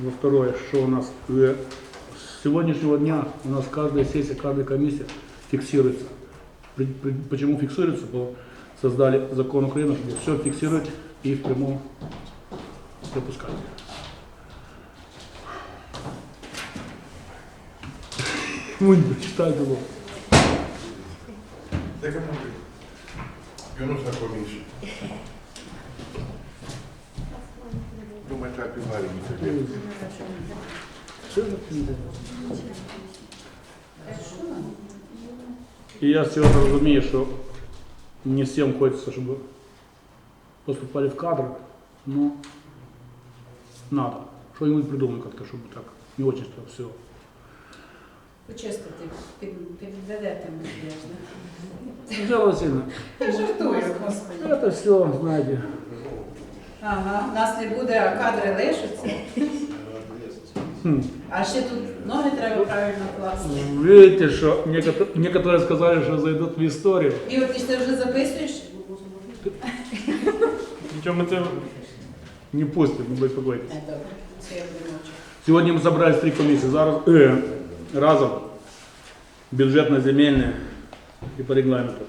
Во второе, что у нас э, с сегодняшнего дня у нас каждая сессия, каждая комиссия фиксируется. При- при- Почему фиксируется? Потому создали закон Украины, чтобы все фиксировать и в прямом допускать. Ой, читай было. Де кому Юнус на комісії. Думаю, так і варіант. Что за книга? И я сегодня разумею, что не всем хочется, чтобы поступали в кадр, но надо. Что-нибудь придумать как-то, чтобы так не очень что все. Почистити, під, підведете мене, Сначала Васильевна, Я жартую, господи. это все, знаете, Ага, нас не буде, а кадри лишаться. хм, А ще тут ноги треба правильно класти. видите, что некоторые, некоторые сказали, что зайдут в историю. Ігор, ти ж це вже записуєш? Причем это не пустят, не беспокойтесь. Не, добре. Це я буду мовчати. Сьогодні ми зібрались три комісії. Зараз е, разом бюджетно-земельне і по регламенту.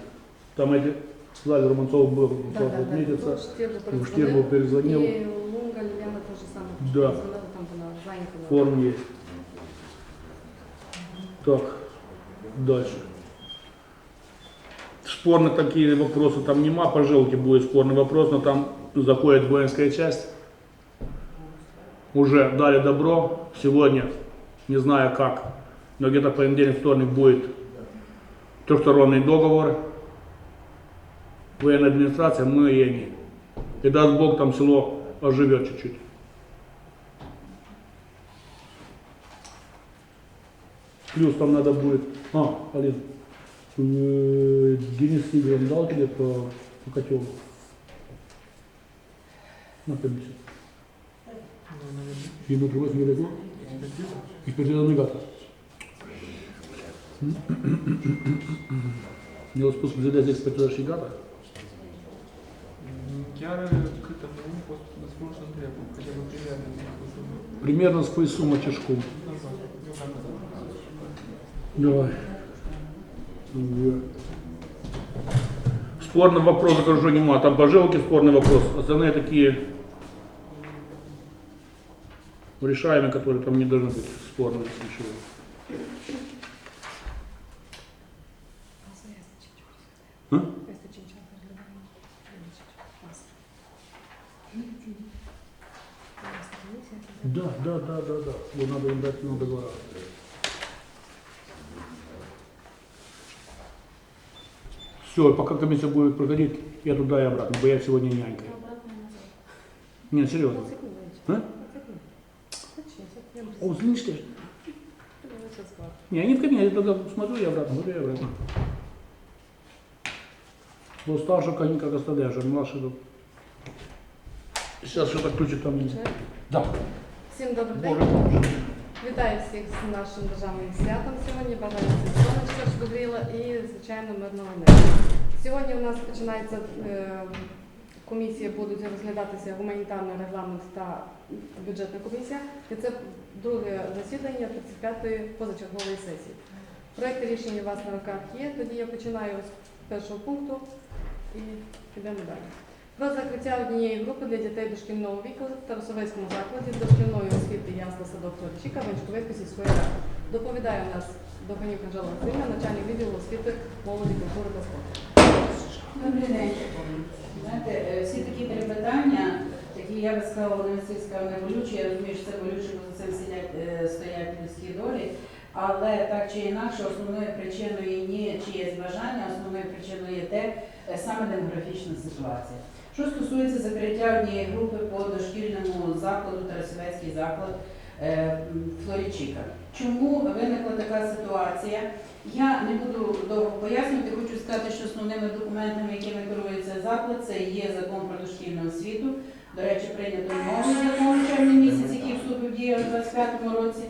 Там эти сказали, Романцов был, Да, да, да. отметиться. Штирбу Штирбу перезвонил. И Лунга Лилиана тоже самое. Да. Там была занята. Форм есть. Так, дальше. Спорные такие вопросы там нема, по жилке будет спорный вопрос, но там заходит воинская часть. Уже дали добро, сегодня, не знаю как, но где-то понедельник, вторник будет трехсторонний договор. Военная администрация, мы и они. И даст Бог, там село оживет чуть-чуть. Плюс там надо будет... А, Алин, Денис Игорь дал тебе по, по котелу? На комиссию. Ему привозят недалеко? Экспертиза навигатора. Не ЗД здесь экспертиза навигатора? Я к этому возможно требую, хотя бы примерно Примерно с поясу мочешку. назад. Ну, как назад. Давай. Да. Спорный вопрос, скажу, нема. Там по жилке спорный вопрос. Остальные такие решаемые, которые там не должны быть спорными. Ничего. А? Да, да, да, да, да. Вот надо им дать много договора. Все, пока комиссия будет проходить, я туда и обратно, бо я сегодня нянька. Нет, серьезно. А? О, слышишь? Не, они в кабинете, я тогда смотрю и обратно, смотрю и обратно. Бо старший конь как оставляешь, а младший тут. Сейчас что-то включит там. Да. Всім добрий день. Вітаю всіх з нашим державним святом сьогодні. Бажаю всім сонечка, гріла і, звичайно, мирного неба. Сьогодні у нас починається е, комісія, будуть розглядатися гуманітарний регламент та бюджетна комісія. І це друге засідання 35-ї позачергової сесії. Проект рішення у вас на руках є. Тоді я починаю з першого пункту і підемо далі. Про закриття однієї групи для дітей дошкільного віку в Тарасовецькому закладі дошкільної освіти ясла садок Торчика Венчковецької сільської ради. Доповідає у нас Доханюк Анжела Васильівна, начальник відділу освіти, молоді, культури та спорту. Добрий день. Знаєте, е, всі такі перепитання, такі, я би сказала, вони всі сказали, не болючі, я розумію, що це болюче, бо за цим сидять, е, стоять людські долі. Але так чи інакше, основною причиною є чиєсь бажання, основною причиною є те, е, саме демографічна ситуація. Що стосується закриття однієї групи по дошкільному закладу, Тарасовецький заклад е, м, Флорічика. Чому виникла така ситуація? Я не буду довго пояснювати, хочу сказати, що основними документами, якими керується заклад, це є закон про дошкільну освіту. До речі, прийнято новий закон в червні місяці, який вступив дію у 25-му році.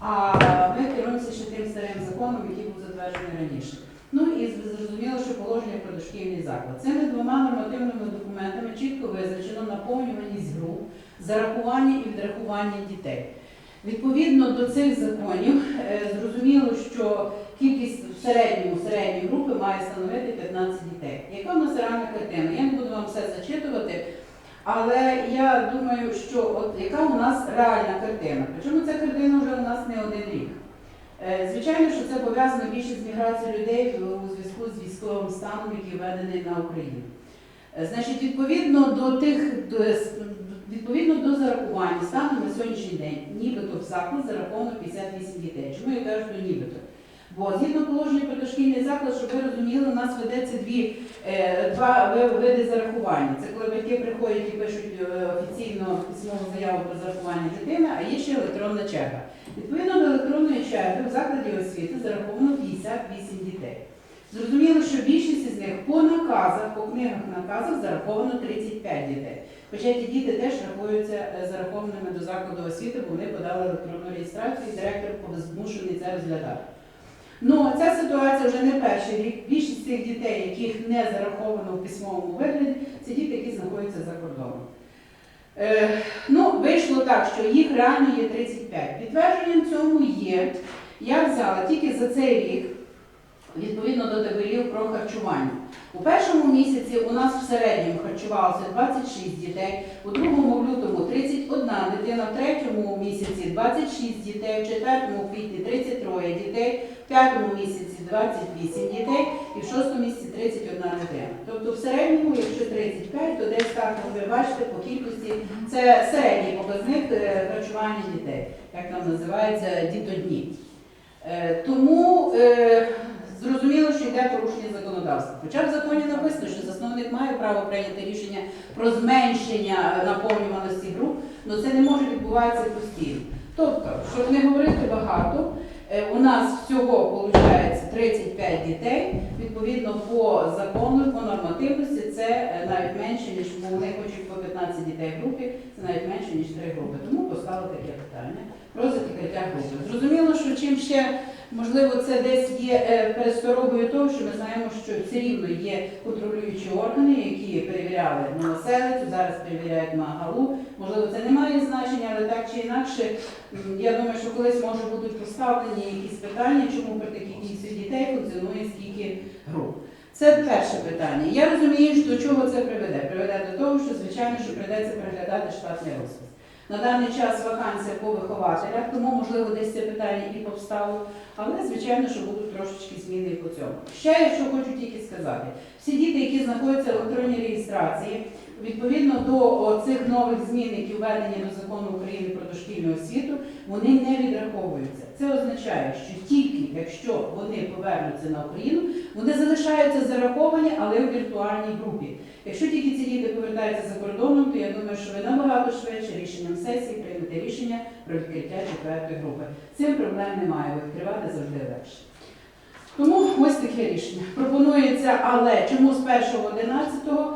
А ми керуємося ще тим старим законом, який був затверджений раніше. Ну і зрозуміло, положення про дошкільний заклад. Цими двома нормативними документами чітко визначено наповнюваність груп, зарахування і відрахування дітей. Відповідно до цих законів, е, зрозуміло, що кількість в середньому середньої групи має становити 15 дітей. Яка в нас реальна картина? Я не буду вам все зачитувати, але я думаю, що от яка у нас реальна картина? Причому ця картина вже у нас не один рік. Е, Звичайно, що це пов'язано більше з міграцією людей у зв'язку з військовим станом, який введений на Україну. Е, Значить, відповідно до тих відповідно до зарахування станом на сьогоднішній день, нібито в заклад зараховано 58 дітей. Чому я кажу, що нібито? Бо згідно положення про дошкільний заклад, щоб ви розуміли, у нас ведеться дві е, два види зарахування. Це коли батьки приходять і пишуть офіційно письмову заяву про зарахування дитини, а є ще електронна черга. Відповідно до електронної черги в закладі освіти зараховано 58 дітей. Зрозуміло, що більшість із них по наказах, по книгах наказах зараховано 35 дітей. Хоча ті діти теж рахуються е, зарахованими до закладу освіти, бо вони подали електронну реєстрацію, і директор змушений це розглядати. Ну, ця ситуація вже не перший рік. Більшість цих дітей, яких не зараховано в письмовому вигляді, це діти, які знаходяться за кордоном. Е, ну, вийшло так, що їх реально є 35. Підтвердженням цьому є. Я взяла тільки за цей рік, відповідно до табелів про харчування. У першому місяці у нас в середньому харчувалося 26 дітей, у другому лютому 31 дитина, в третьому місяці 26 дітей, в четвертому квітні 33 дітей, в п'ятому місяці 28 дітей і в шостому місяці 31 дитина. Тобто в середньому, якщо 35, то десь так ви бачите кількості, це середній показник е, харчування дітей, як там називається дітодні. Е, Тому е, зрозуміло, що йде порушення законодавства. Хоча в законі написано, що засновник має право прийняти рішення про зменшення наповнюваності груп, але це не може відбуватися постійно. Тобто, щоб не говорити багато, у нас всього виходить 35 дітей. Відповідно, по закону, по нормативності, це навіть менше, ніж вони хочуть 15 дітей в групі, це навіть менше, ніж 3 групи. Тому поставили таке питання про закриття групи. Зрозуміло, що чим ще можливо це десь є е, пересторогою того, що ми знаємо, що все рівно є контролюючі органи, які перевіряли Новоселицю, зараз перевіряють Магалу. Можливо, це не має значення, але так чи інакше, я думаю, що колись може будуть поставлені якісь питання, чому при такій кількості дітей функціонує скільки груп. Це перше питання. Я розумію, до чого це приведе. Приведе до того, що звичайно, що прийдеться переглядати штатний розпис. На даний час вакансія по вихователях, тому можливо десь це питання і повстало, але звичайно, що будуть трошечки зміни по цьому. Ще я що хочу тільки сказати: всі діти, які знаходяться в електронній реєстрації, відповідно до цих нових змін, які введені до закону України про дошкільну освіту, вони не відраховуються. Це означає, що тільки якщо вони повернуться на Україну, вони залишаються зараховані, але у віртуальній групі. Якщо тільки ці діти повертаються за кордоном, то я думаю, що ви набагато швидше рішенням сесії приймете рішення про відкриття четвертої групи. Цим проблем немає, відкривати завжди легше. Тому ось таке рішення. Пропонується, але чому з 1.11 е,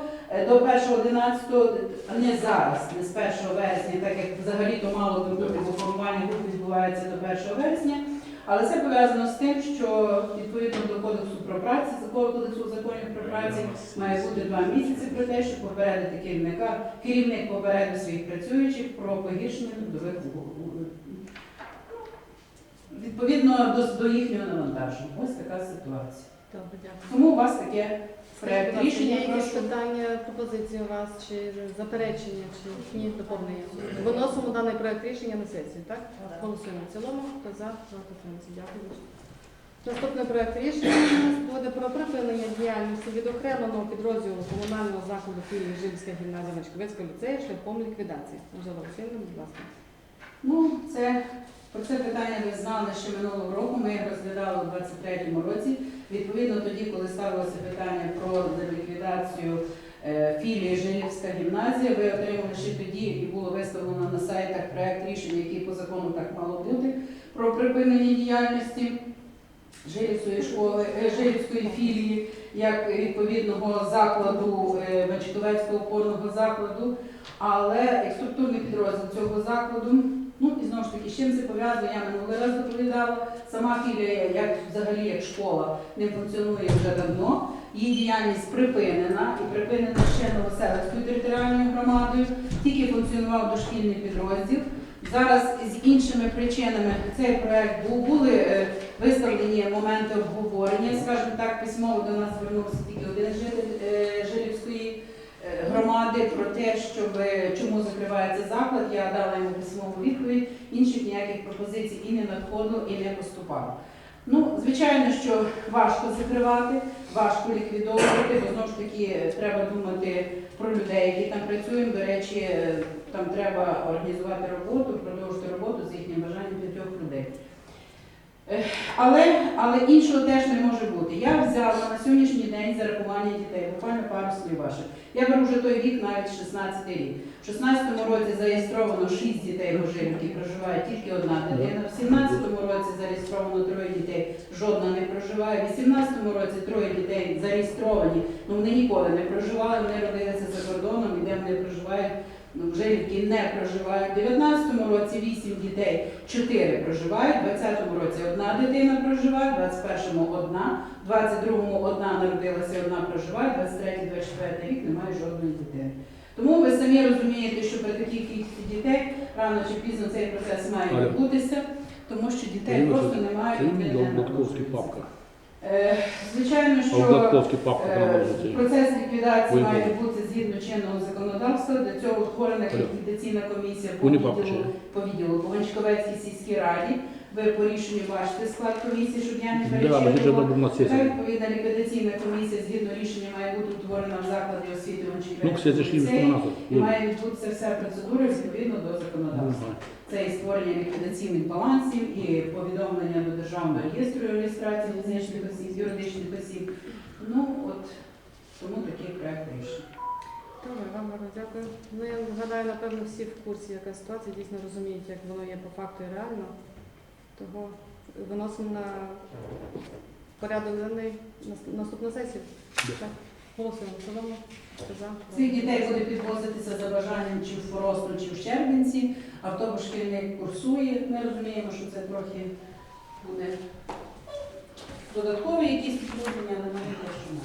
до 1.11, не зараз, не з 1 вересня, так як взагалі-то мало би бути, бо формування групи відбувається до 1 вересня. Але це пов'язано з тим, що відповідно до кодексу про працю, закону кодексу законів про працю має бути два місяці про те, щоб попередити керівника, керівник попередив своїх працюючих про погіршення трудових умов. Відповідно до, до їхнього навантаження. Ось така ситуація. Тому у вас таке проект рішення. Є якісь питання, пропозиції у вас, чи заперечення, чи ні, доповнення? Виносимо даний проект рішення на сесію, так? Голосуємо в цілому. Хто за, проти утримався. Дякую. Наступний проект рішення у нас буде про припинення діяльності від окремого підрозділу комунального закладу філії Жильська гімназія Мачковецького ліцею шляхом ліквідації. Можливо, Олексійовна, будь ласка. Ну, це про це питання ви знали ще минулого року. Ми його розглядали у 23-му році. Відповідно, тоді, коли ставилося питання про ліквідацію е, філії Жилівська гімназія, ви отримали ще тоді і було виставлено на сайтах проект рішення, який по закону так мало бути, про припинення діяльності Жилівської школи, е, Жилівської філії, як відповідного закладу е, опорного закладу. Але структурний підрозділ цього закладу, ну і знову ж таки, з чим це пов'язано, я минулий раз доповідала. Сама філія, як взагалі як школа, не функціонує вже давно. Її діяльність припинена і припинена ще Новоселицькою територіальною громадою. Тільки функціонував дошкільний підрозділ. Зараз з іншими причинами цей проект був були е, виставлені моменти обговорення. Скажімо так, письмово до нас звернувся тільки один житель е, громади про те, щоб чому закривається заклад. Я дала йому письмову відповідь. Інших ніяких пропозицій і не надходило, і не поступало. Ну, звичайно, що важко закривати, важко ліквідовувати, бо знову ж таки треба думати про людей, які там працюють. До речі, там треба організувати роботу, продовжити роботу з їхнім бажанням п'ятьох людей. Але, але іншого теж не може бути. Я взяла на сьогоднішній день зарахування дітей, буквально пару слів ваших. Я беру вже той вік, навіть 16 рік. В 16-му році зареєстровано 6 дітей Ожирівці, проживає тільки одна дитина. В 17-му році зареєстровано троє дітей, жодна не проживає. В 18-му році троє дітей зареєстровані, ну вони ніколи не проживали, вони родилися за кордоном, і де вони проживають. Ну, в Жилівці не проживають. В 19-му році 8 дітей, 4 проживають, в 20-му році одна дитина проживає, в 21-му одна, в 22-му одна народилася, одна проживає, 23-24 рік немає жодної дитини. Тому ви самі розумієте, що при такій кількості дітей рано чи пізно цей процес має відбутися, тому що дітей просто немає. Це не на Гладковський розгляд. папка. Е, Звичайно, що Е, Процес ліквідації має бути згідно чинного законодавства. Для цього утворена ліквідаційна комісія по відділу, по відділу по Гончковецькій сільській раді. Ви по рішенню бачите склад комісії, щоб я не перечитувала. Та відповідна ліквідаційна комісія згідно рішення має бути утворена в закладі освіти Ну, Гончковецької. І має відбутися вся процедура відповідно до законодавства. Це і створення ліквідаційних балансів, і повідомлення до державного реєстру реєстрації фізичних осіб, юридичних осіб. Ну от тому такий проект рішення. Добре, вам гарно дякую. Ну, я гадаю, напевно, всі в курсі, яка ситуація, дійсно розуміють, як воно є по факту і реально. Того виносимо на порядок денний нас- наступну сесію. Так. Голосуємо. Цілому. Хто за? Цих дітей буде підвозитися за бажанням чи в Форосну, чи в Щербинці. Автобус шкільний курсує. Ми розуміємо, що це трохи буде додаткові якісь підводження, але ми те, що ми.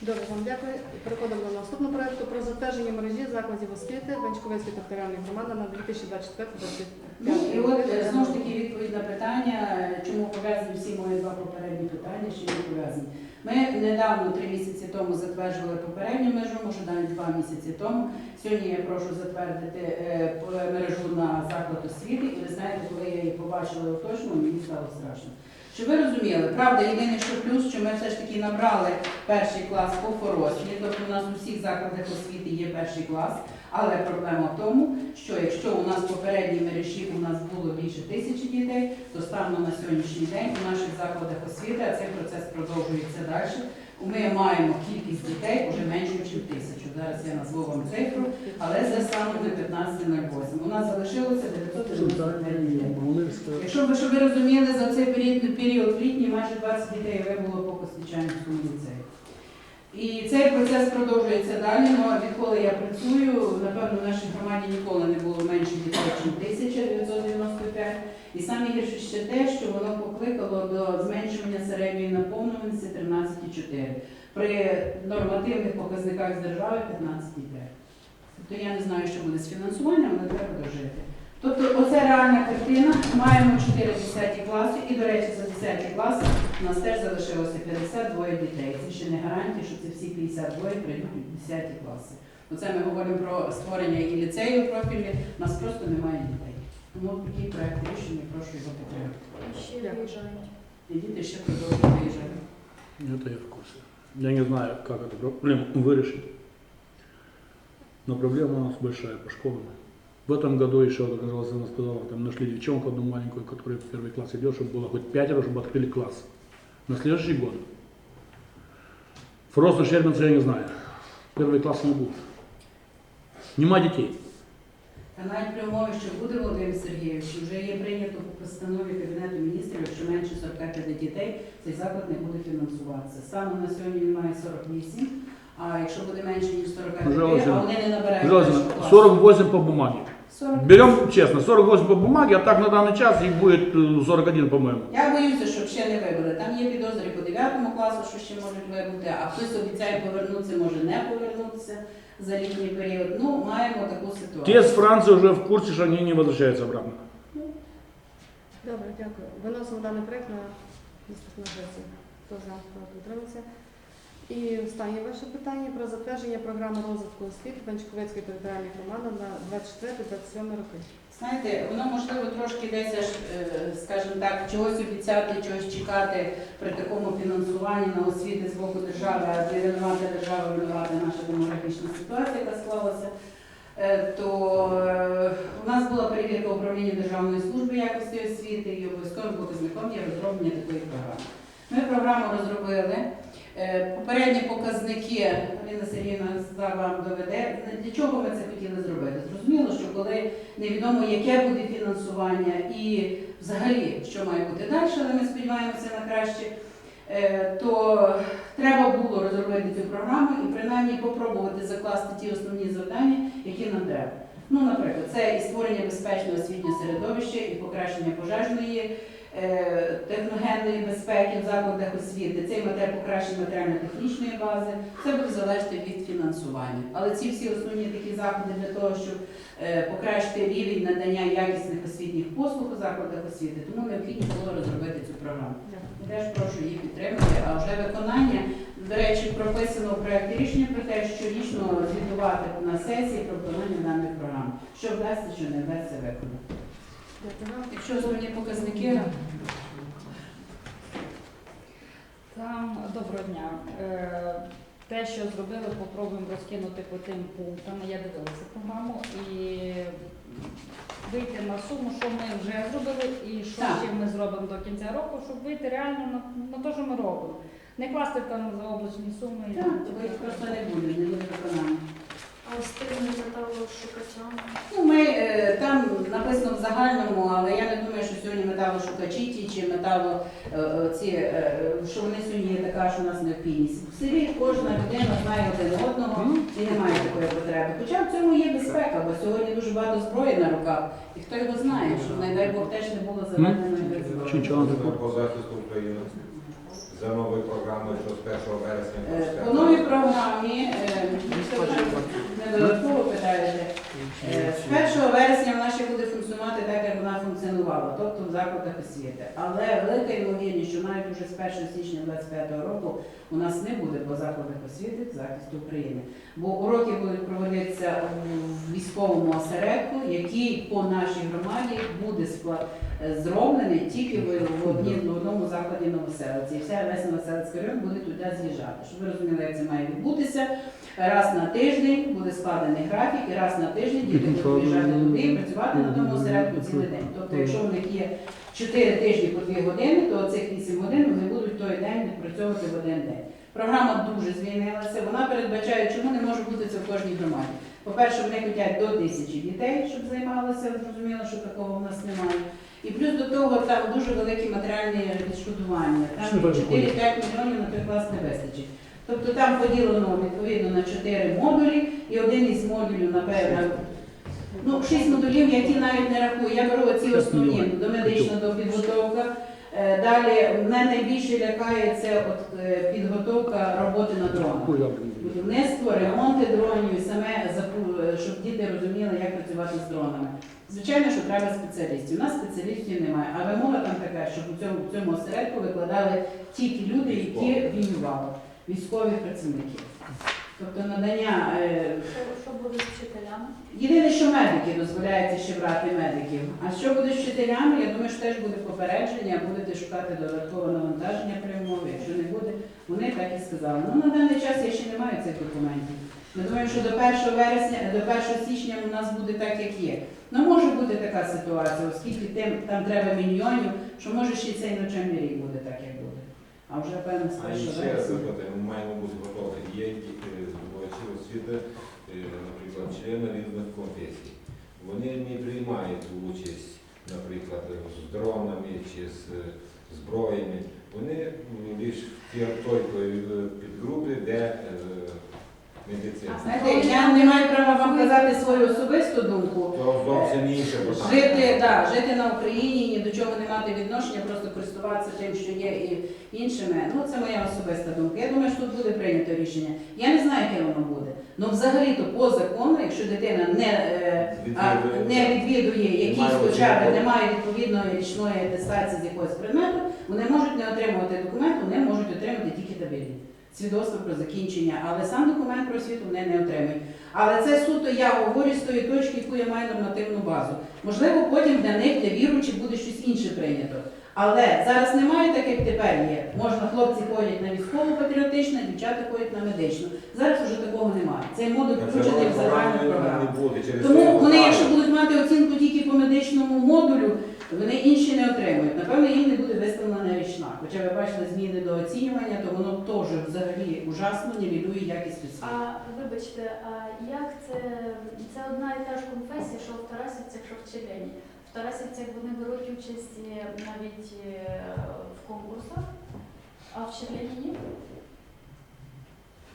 Добре, вам дякую. Переходимо до наступного проекту про затвердження мережі закладів освіти Венчковецької територіальної громади на 2024-2025 Ну і от е, знову ж таки відповідь на питання, чому пов'язані всі мої два попередні питання, чи не пов'язані. Ми недавно, три місяці тому, затверджували попередню межу, може навіть два місяці тому. Сьогодні я прошу затвердити е, мережу на заклад освіти. І ви знаєте, коли я її побачила уточно, мені стало страшно. Щоб ви розуміли, правда, єдине, що плюс, що ми все ж таки набрали перший клас по Форосні, тобто у нас у всіх закладах освіти є перший клас. Але проблема в тому, що якщо у нас в попередній мережі у нас було більше тисячі дітей, то станом на сьогоднішній день у наших закладах освіти, а цей процес продовжується далі. Ми маємо кількість дітей вже менше, ніж тисячу. Зараз я назву вам цифру, але це станом на 15.08. У нас залишилося 999 дітей. Якщо ви, щоб ви розуміли, за цей період, період літній майже 20 дітей вибуло по Костичанському ліцею. І цей процес продовжується далі, але відколи я працюю, напевно, в нашій громаді ніколи не було менше дітей, ніж 1995. І саме гірше ще те, що воно покликало до зменшування середньої наповнюваності 13,4. При нормативних показниках з держави 15,5. Тобто я не знаю, що буде з фінансуванням, але треба дожити. Тобто оце реальна картина. Маємо 4 10 класи, і, до речі, за 10 класи у нас теж залишилося 52 дітей. Це ще не гарантія, що це всі 52 прийдуть у 10 класи. Оце ми говоримо про створення і ліцею профільні, у нас просто немає дітей. Тому такий проект рішення, прошу його підтримати. Ще виїжджають. І діти ще продовжують виїжджати. Это я в курсе. Я не знаю, как эту проблему вырешить. Но проблема у нас большая по школам. В этом году еще, как она сказала, там нашли девчонку одну маленькую, которая в первый класс идет, чтобы было хоть пятеро, чтобы открыли класс. На следующий год. Фрост Щербинца я не знаю. Первый класс не будет. Нема детей. Та навіть при умові, що буде Володимир Сергійович, вже є прийнято по постанові Кабінету міністрів, якщо менше 45 дітей, цей заклад не буде фінансуватися. Станом на сьогодні він має 48, а якщо буде менше ніж 45, Пожалуйста. а вони не набирають Пожалуйста, першого класу. 48 по бумаге. 40. Берем честно, 48 по бумаге, а так на данный час их будет э, 41, по-моему. Я боюся, щоб ще не вибили. Там є підозри по 9 класу, що ще можуть вибути, а хтось обіцяє повернутися, може не повернутися за літній період. Ну, маємо таку ситуацію. Те с Франции уже в курсе, что они не возвращаются обратно. Добре, дякую. Виносимо даний проект на наступну сесію. Хто за, проти, утримався. І останнє ваше питання про затвердження програми розвитку освіти Панчковецької територіальної громади на 24-27 роки. Знаєте, воно можливо трошки десь, е, скажімо так, чогось обіцяти, чогось чекати при такому фінансуванні на освіти з боку держави, а де винувата держава, винувата наша демографічна ситуація, яка склалася. Е, То е, у нас була перевірка управління Державної служби якості освіти і обов'язковим показником є розроблення такої програми. Ми програму розробили. Е, Попередні показники Аліна Сергіївна зараз вам доведе. Для чого ми це хотіли зробити? Зрозуміло, що коли невідомо, яке буде фінансування і взагалі що має бути далі, але ми сподіваємося на краще, е, то треба було розробити цю програму і принаймні попробувати закласти ті основні завдання, які нам треба. Ну, наприклад, це і створення безпечного освітнього середовища, і покращення пожежної, техногенної безпеки в закладах освіти, це і матер- покращення матеріально-технічної бази, це буде залежати від фінансування. Але ці всі основні такі заходи для того, щоб е, покращити рівень надання якісних освітніх послуг у закладах освіти, тому необхідно було розробити цю програму. Я Теж прошу її підтримати, а вже виконання, до речі, прописано в проєкті рішення про те, що щорічно звітувати на сесії про виконання даних програм. Що вдасться, що не вдасться виконати. Якщо основні показники, Там доброго дня. Е, Те, що зробили, попробуємо розкинути по тим пунктам. Я дивилася програму і вийти на суму, що ми вже зробили, і що Так. ще ми зробимо до кінця року, щоб вийти реально на, на те, що ми робимо. Не класти там за облачні суми. так, їх просто не буде, не буде виконання. Ну, ми е, там написано в загальному, але я не думаю, що сьогодні металошукачі ті чи метало е, е, ці, що вони сьогодні є така, що у нас необхідність. В селі кожна людина знає один одного і немає такої потреби. Хоча в цьому є безпека, бо сьогодні дуже багато зброї на руках, і хто його знає, щоб не дай Бог теж не було заведено. Чи чого захисту України за новою програмою, що з 1 вересня Е, По новій програмі е, не додатково питаєте. Е, З 1 вересня вона ще буде функціонувати так, як вона функціонувала, тобто в закладах освіти. Але велика ймовірність, що навіть уже з 1 січня 2025 року у нас не буде по закладах освіти захисту України. Бо уроки будуть проводитися в військовому осередку, який по нашій громаді буде зроблений тільки в, в, одні- в одному закладі Новоселиці. І вся весь Новоселицький район буде туди з'їжджати. Щоб ви розуміли, як це має відбутися. Раз на тиждень буде складений графік, і раз на тиждень діти будуть виїжджати туди і працювати на тому осередку цілий день. Тобто, якщо в них є 4 тижні по 2 години, то цих 8 годин вони будуть той день відпрацьовувати в один день. Програма дуже змінилася. Вона передбачає, чому не може бути це в кожній громаді. По-перше, вони хочуть до тисячі дітей, щоб займалося. Зрозуміло, що такого в нас немає. І плюс до того там дуже великі матеріальні відшкодування. Там 4-5 мільйонів на той клас не вистачить. Тобто там поділено відповідно на 4 модулі, і один із модулів, напевно, ну, 6 модулів, які навіть не рахую. Я беру ці основні домедична допідготовка. Е, Далі мене найбільше лякає це от, е, підготовка роботи на дронах. Будівництво, ремонти дронів, і саме запу- щоб діти розуміли, як працювати з дронами. Звичайно, що треба спеціалістів. У нас спеціалістів немає, а вимога там така, щоб у цьому, в цьому осередку викладали тільки люди, які воювали, військові працівники. Тобто надання е, Що, що буде з вчителями? Єдине, що медики дозволяється ще брати медиків. А що буде з вчителями? Я думаю, що теж буде попередження, будете шукати додаткове навантаження при умові. Якщо не буде, вони так і сказали. Ну на даний час я ще не маю цих документів. Я думаю, що до 1 вересня, до 1 січня у нас буде так, як є. Ну може бути така ситуація, оскільки тим, там треба мільйонів, що може ще й цей навчальний рік буде так, як буде. А вже певно з А ще вересня. запитання, ми маємо бути готові. Є діти здобувачі освіти, е, наприклад, члени різних конфесій. Вони не приймають участь, наприклад, з дронами чи з е, зброями. Вони лише в той підгрупі, де е. Знаєте, я не маю права вам казати свою особисту думку. То зовсім інше питання. Жити, да, жити на Україні, ні до чого не мати відношення, просто користуватися тим, що є і іншими. Ну це моя особиста думка. Я думаю, що тут буде прийнято рішення. Я не знаю, яке воно буде. Ну взагалі-то по закону, якщо дитина не, е, а, не відвідує якісь хоча б оцінки. немає відповідної річної атестації з якогось предмету, вони можуть не отримувати документ, вони можуть отримати тільки табельні. Свідоцтво про закінчення, але сам документ про освіту вони не отримують. Але це суто я говорю з тої точки, яку я маю нормативну базу. Можливо, потім для них, для віруючих, буде щось інше прийнято. Але зараз немає так, як тепер є. Можна хлопці ходять на військово патріотичне, дівчата ходять на медичну. Зараз вже такого немає. Цей модуль включений в загальну програму. Тому вони, якщо будуть мати оцінку тільки по медичному модулю, вони інші не отримують. Напевно, їм не буде виставлена річна. Хоча ви бачили зміни до оцінювання, то воно теж взагалі ужасно нівелює якість освіти. А вибачте, а як це, це одна і та ж конфесія, що в Тарасівцях, що в Челені? В Тарасівцях вони беруть участь е, навіть е, в конкурсах, а в Челені ні?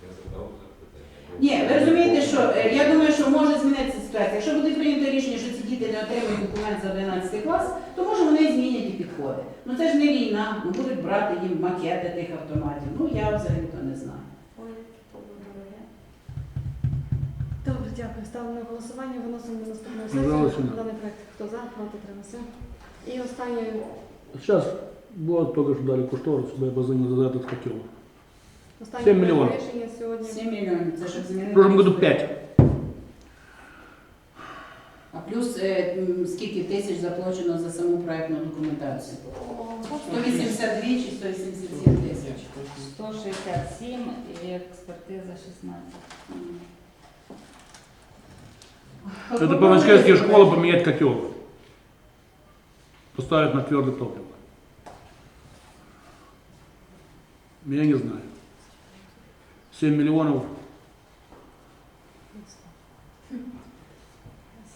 Я задав. Ні, ви розумієте, що е, я думаю, що може змінитися ситуація. Якщо буде прийнято рішення, що ці діти не отримують документ за 11 клас, то може вони змінять і підходи. Ну це ж не війна, ну будуть брати їм макети тих автоматів. Ну я взагалі то не знаю. Добре, дякую. Ставимо на голосування, виносимо на наступну сесію. Даний проект. Хто за, проти, тримався. І останнє Сейчас вот только что дали кушторис, чтобы я позвонил за этот котел. останнє Сім мільйонів. рішення сьогодні. 7 мільйонів, це щоб змінити. В прошлом году 5. А плюс е, м, скільки тисяч заплачено за саму проектну документацію? 182 чи 187 тисяч. 167 і експертиза 16. Это по Ванчкевской школе поменять котел. Поставить на твердое топливо. Я не знаю. 7 миллионов.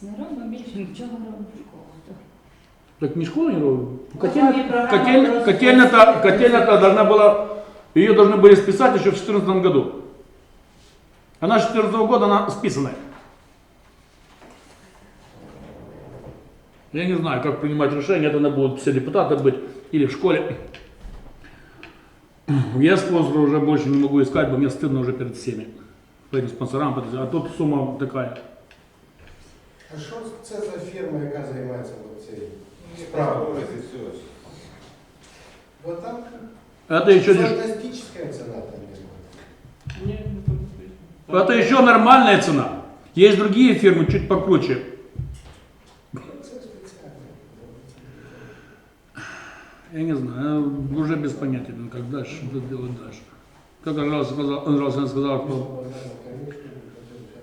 Не робимо більше нічого не робимо школу. Так не не робит. Программа Котельня, котель- просто- котельня-то котельня-то должна была, ее должны были списать еще в 2014 году. Она с 2014 года, она списанная. Я не знаю, как принимать решение, это надо будут все депутаты быть или в школе. Я спонсора уже больше не могу искать, бо мне стыдно уже перед всеми. Перед спонсорам, перед- а тут сумма такая. А що це за фірма, яка займається цією? Ні, Справа. поговорити, все. Бо там Это еще, деш- фантастична ціна там є. Ні, не фантастично. это еще нормальная цена. Есть другие фирмы чуть покруче. Я не знаю, я уже без понятия, как дальше, что делать дальше. Как раз сказал, он раз сказал, что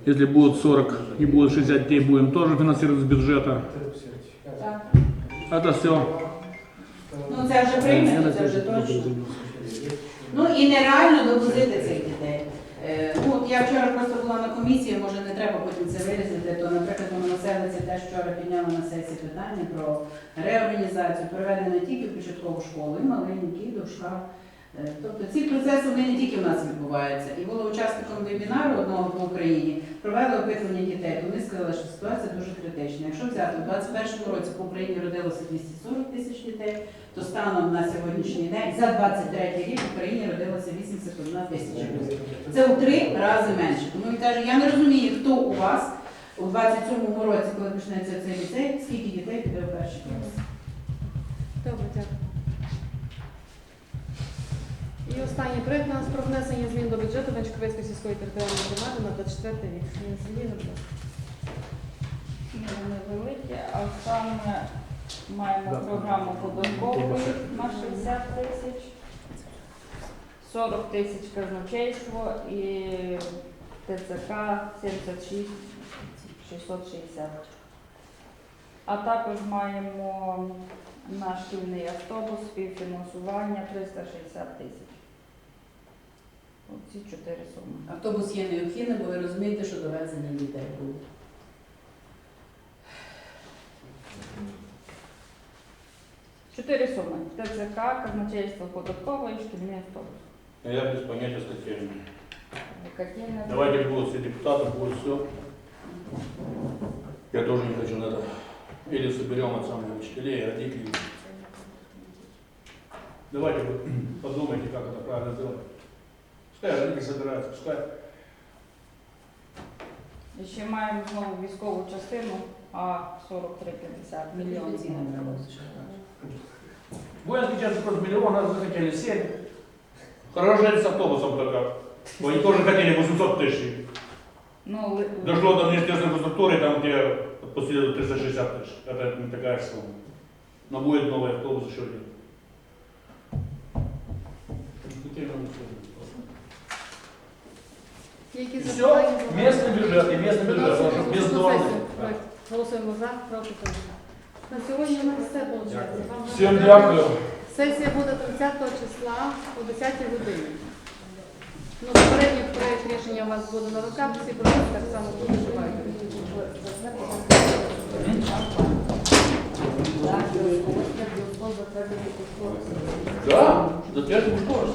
если будет 40 и будет 60 детей, будем тоже финансировать с бюджета. Так. Это все. Ну це вже прийнято, це вже точно. Ну і нереально довозити цей. Ну, от я вчора просто була на комісії, може не треба потім це вирізати, то, наприклад, ми населиться теж вчора підняли на сесії питання про реорганізацію, переведення не тільки в початкову школу, і маленький дошка. Е, Тобто ці процеси вони не тільки в нас відбуваються. І було учасником вебінару одного по Україні, провели опитування дітей, вони сказали, що ситуація дуже критична. Якщо взяти в 2021 році по Україні родилося 240 тисяч дітей, то станом на сьогоднішній день за 23 рік в Україні родилося 81 тисяча людей. Це у три рази менше. Тому він каже, я не розумію, хто у вас у 27-му році, коли почнеться цей ліцей, скільки дітей піде в перший клас. Добре, дякую. І останній проект у нас про внесення змін до бюджету Венчковецької сільської територіальної громади на 24 рік. Сергій, будь ласка. Зміни невеликі, а саме маємо програму податкової на 60 тисяч, 40 тисяч казначейство і ТЦК 76 660. А також маємо на шкільний автобус співфінансування 360 тисяч. Оці чотири суми. Автобус є необхідним, бо ви розумієте, що довезення дітей буде. Чотири суми. ТЦК, казначейство податкове і шкільний автобус. Я без понятия с котельной. Котельная. Давайте будут все депутаты, будет все. Я тоже не хочу на это. Или соберем от самых учителей, родителей. Давайте вы подумайте, как это правильно сделать. Пускай родители собираются, пускай. І ще маємо знову військову частину, а 4350 мільйонів. Воинский часть просто миллион, нас захотели 7. Хорошо, что с автобусом только. Бо Они тоже хотели 800 тысяч. Ну, ли- Дошло до Министерства инфраструктуры, там где отпустили до 360 тысяч. Это не такая сумма. Но будет новый автобус еще один. Хотели нам Які Все, запитання? местный бюджет и местный бюджет, потому что без дорог. Голосуємо за, проти того. На сьогодні у нас все виходить. Вам Всем дякую. Сесія буде 30 числа о 10 годині. Ну, попередній проєкт рішення у вас буде на руках, всі проекти так само будуть вживати. Да, за пять курс.